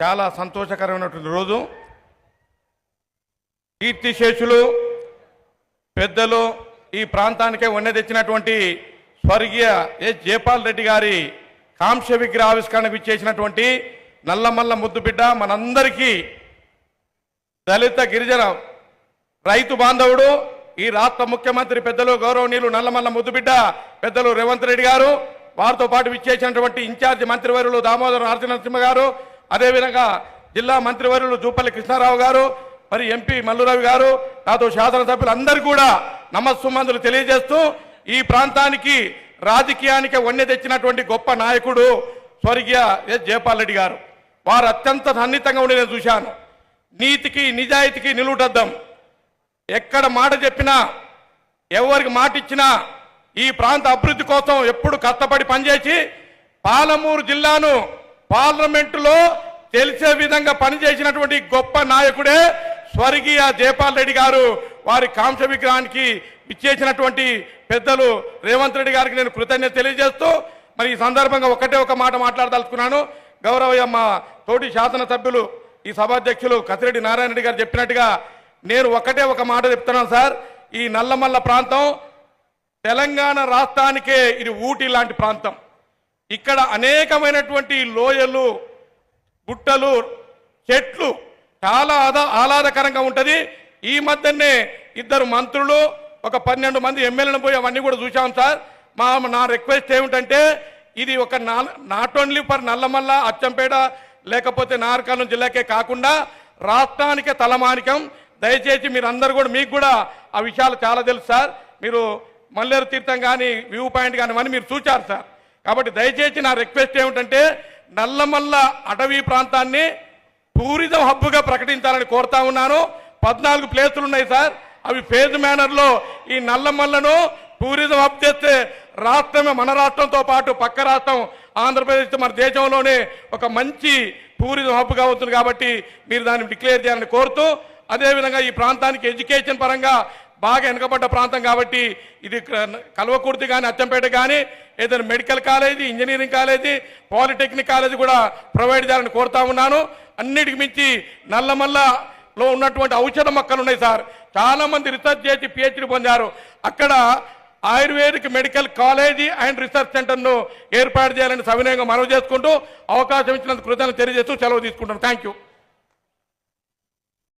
చాలా సంతోషకరమైనటువంటి రోజు. కీర్తిశేషులు పెద్దలు ఈ ప్రాంతానికే వన్నె తెచ్చినటువంటి స్వర్గీయ ఎస్ జయపాల్ రెడ్డి గారి కాంస్య విగ్రహ ఆవిష్కరణకు ఇచ్చేసినటువంటి నల్లమల్ల ముద్దుబిడ్డ మనందరికీ దళిత గిరిజన రైతు బాంధవుడు ఈ రాష్ట్ర ముఖ్యమంత్రి పెద్దలు గౌరవనీయులు నల్లమల్ల ముద్దుబిడ్డ పెద్దలు రేవంత్ రెడ్డి గారు వారితో పాటు విచ్చేసినటువంటి ఇన్ఛార్జి మంత్రివర్యులు దామోదర్ నరసింహ గారు అదేవిధంగా జిల్లా మంత్రివర్యులు జూపల్లి కృష్ణారావు గారు మరి ఎంపీ మల్లురావు గారు నాతో శాసనసభ్యులు అందరూ కూడా నమస్సుమందులు తెలియజేస్తూ ఈ ప్రాంతానికి రాజకీయానికి వన్నె తెచ్చినటువంటి గొప్ప నాయకుడు స్వర్గీయ ఎస్. జయపాల్ రెడ్డి గారు. వారు అత్యంత సన్నిహితంగా ఉండి నేను చూశాను. నీతికి నిజాయితీకి నిలువుటద్దాం. ఎక్కడ మాట చెప్పినా ఎవరికి మాట ఇచ్చినా ఈ ప్రాంత అభివృద్ధి కోసం ఎప్పుడు కష్టపడి పనిచేసి పాలమూరు జిల్లాను పార్లమెంటులో తెలిసే విధంగా పనిచేసినటువంటి గొప్ప నాయకుడే స్వర్గీయ జయపాల్ రెడ్డి గారు. వారి కాంస విగ్రహానికి ఇచ్చేసినటువంటి పెద్దలు రేవంత్ రెడ్డి గారికి నేను కృతజ్ఞత తెలియజేస్తూ మరి ఈ సందర్భంగా ఒకటే ఒక మాట మాట్లాడదలుచుకున్నాను. గౌరవయ్య మా తోటి శాసనసభ్యులు ఈ సభాధ్యక్షులు కసిరెడ్డి నారాయణ రెడ్డి గారు చెప్పినట్టుగా నేను ఒకటే ఒక మాట చెప్తున్నాను సార్. ఈ నల్లమల్ల ప్రాంతం తెలంగాణ రాష్ట్రానికే ఇది ఊటీ లాంటి ప్రాంతం. ఇక్కడ అనేకమైనటువంటి లోయలు గుట్టలు చెట్లు చాలా ఆదా ఆహ్లాదకరంగా ఉంటుంది. ఈ మధ్యనే ఇద్దరు మంత్రులు ఒక పన్నెండు మంది ఎమ్మెల్యేలను పోయి అవన్నీ కూడా చూసాం సార్. మా నా రిక్వెస్ట్ ఏమిటంటే ఇది ఒక not only for Nallamala Achampet లేకపోతే నారకాలం జిల్లాకే కాకుండా రాష్ట్రానికే తలమానికం. దయచేసి మీరందరూ కూడా మీకు కూడా ఆ విషయాలు చాలా తెలుసు సార్. మీరు మల్లేరు తీర్థం కానీ వ్యూ పాయింట్ కానివ్వని మీరు చూచారు సార్. కాబట్టి దయచేసి నా రిక్వెస్ట్ ఏమిటంటే నల్లమల్ల అటవీ ప్రాంతాన్ని టూరిజం హబ్గా ప్రకటించాలని కోరుతా ఉన్నాను. పద్నాలుగు ప్లేసులు ఉన్నాయి సార్. అవి ఫేజ్ మేనర్లో ఈ నల్లమల్లను టూరిజం హబ్ చేస్తే రాష్ట్రమే మన రాష్ట్రంతో పాటు పక్క రాష్ట్రం ఆంధ్రప్రదేశ్ మన దేశంలోనే ఒక మంచి టూరిజం హబ్గా అవుతుంది కాబట్టి మీరు దాన్ని డిక్లేర్ చేయాలని కోరుతూ అదేవిధంగా ఈ ప్రాంతానికి ఎడ్యుకేషన్ పరంగా బాగా వెనుకబడ్డ ప్రాంతం కాబట్టి ఇది కల్వకుర్తి కానీ అచ్చంపేట కానీ ఏదైనా medical college engineering college polytechnic college కూడా ప్రొవైడ్ చేయాలని కోరుతా ఉన్నాను. అన్నిటికి మించి నల్లమల్లలో ఉన్నటువంటి ఔషధ మొక్కలు ఉన్నాయి సార్. చాలామంది రీసెర్చ్ చేసి పిహెచ్డి పొందారు. అక్కడ ayurvedic medical college and research సెంటర్ను ఏర్పాటు చేయాలని సవినయంగా మనవి చేసుకుంటూ అవకాశం ఇచ్చినందుకు కృతజ్ఞతలు తెలియజేస్తూ సెలవు తీసుకుంటాను థ్యాంక్ యూ